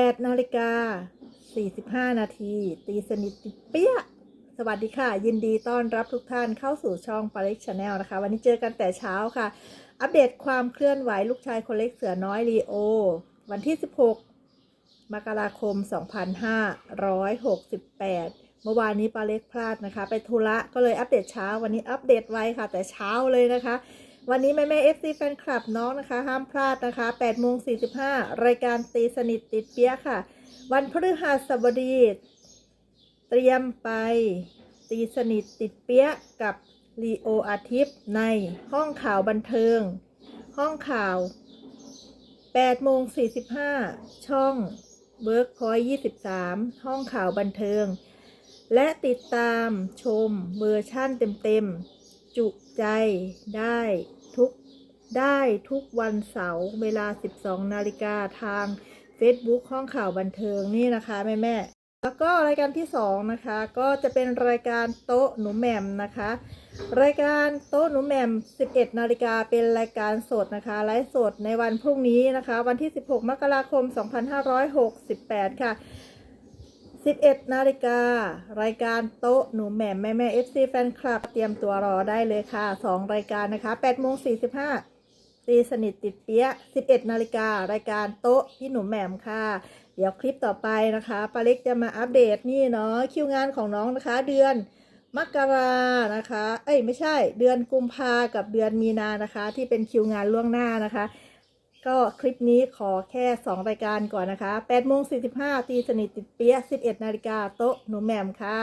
8นาฬิกา 45 นาที ตีสนิทติดเปี้ย สวัสดีค่ะ ยินดีต้อนรับทุกท่านเข้าสู่ช่องปาริชชาแนลนะคะ วันนี้เจอกันแต่เช้าค่ะ อัปเดตความเคลื่อนไหวลูกชายคนเล็กเสือน้อยลีโอ วันที่ 16 มกราคม 2568 เมื่อวานนี้ปาเล็กพลาดนะคะ ไปธุระก็เลยอัปเดตเช้า วันนี้อัปเดตไว้ค่ะ แต่เช้าเลยนะคะ วันนี้แม่แม่เอฟซีแฟนคลับน้องนะคะ ห้ามพลาดนะคะ8โมง45รายการตีสนิทติดเปี้ยค่ะ วันพฤหัสบดี เตรียมไปตีสนิทติดเปี้ยกับลีโออาทิตย์ในห้องข่าวบันเทิง ห้องข่าว8โมง45 ช่อง Workpoint 23 ห้องข่าวบันเทิง และติดตามชมเวอร์ชั่นเต็มๆ จุใจได้ทุกได้ทุกวันเสาร์เวลา 12 นาฬิกาทาง Facebook ห้องข่าวบันเทิงนี่นะคะแม่แม่แล้วก็รายการที่ 2 นะคะ ก็จะเป็นรายการโต๊ะหนูแหม่มนะคะ รายการโต๊ะหนูแหม่ม 11 นาฬิกาเป็นรายการสดนะคะไลฟ์สดในวันพรุ่งนี้นะคะ วันที่ 16 มกราคม 2568 ค่ะ 11 นาฬิกา รายการโต๊ะหนูแหม่มแม่แม่ FC แฟนคลับ เตรียมตัวรอได้เลยค่ะ 2 รายการนะคะ8โมง45ตีสนิทติดเปี้ย11 นาฬิกา รายการโต๊ะพี่หนูแหม่มค่ะ เดี๋ยวคลิปต่อไปนะคะปาเล็กจะมาอัปเดตนี่เนาะคิวงานของน้องนะคะ เดือนมกรานะคะ เอ้ยไม่ใช่ เดือนกุมภากับเดือนมีนานะคะ ที่เป็นคิวงานล่วงหน้านะคะ ก็คลิปนี้ขอแค่ 2 รายการก่อนนะคะ8โมง45 ตีสนิทติดเปี้ย11 นาฬิกาโต๊ะหนูแหม่มค่ะ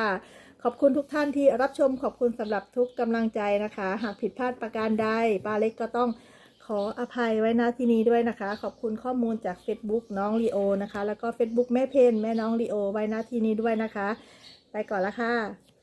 ขอบคุณทุกท่านที่รับชมขอบคุณสำหรับทุกกำลังใจนะคะ หากผิดพลาดประการใดป้าเล็กก็ต้องขออภัยไว้ณที่นี้ด้วยนะคะ ขอบคุณข้อมูลจาก Facebook น้องลีโอนะคะ แล้วก็ Facebook แม่เพนแม่น้องลีโอไว้ณที่นี้ด้วยนะคะ ไปก่อนละค่ะ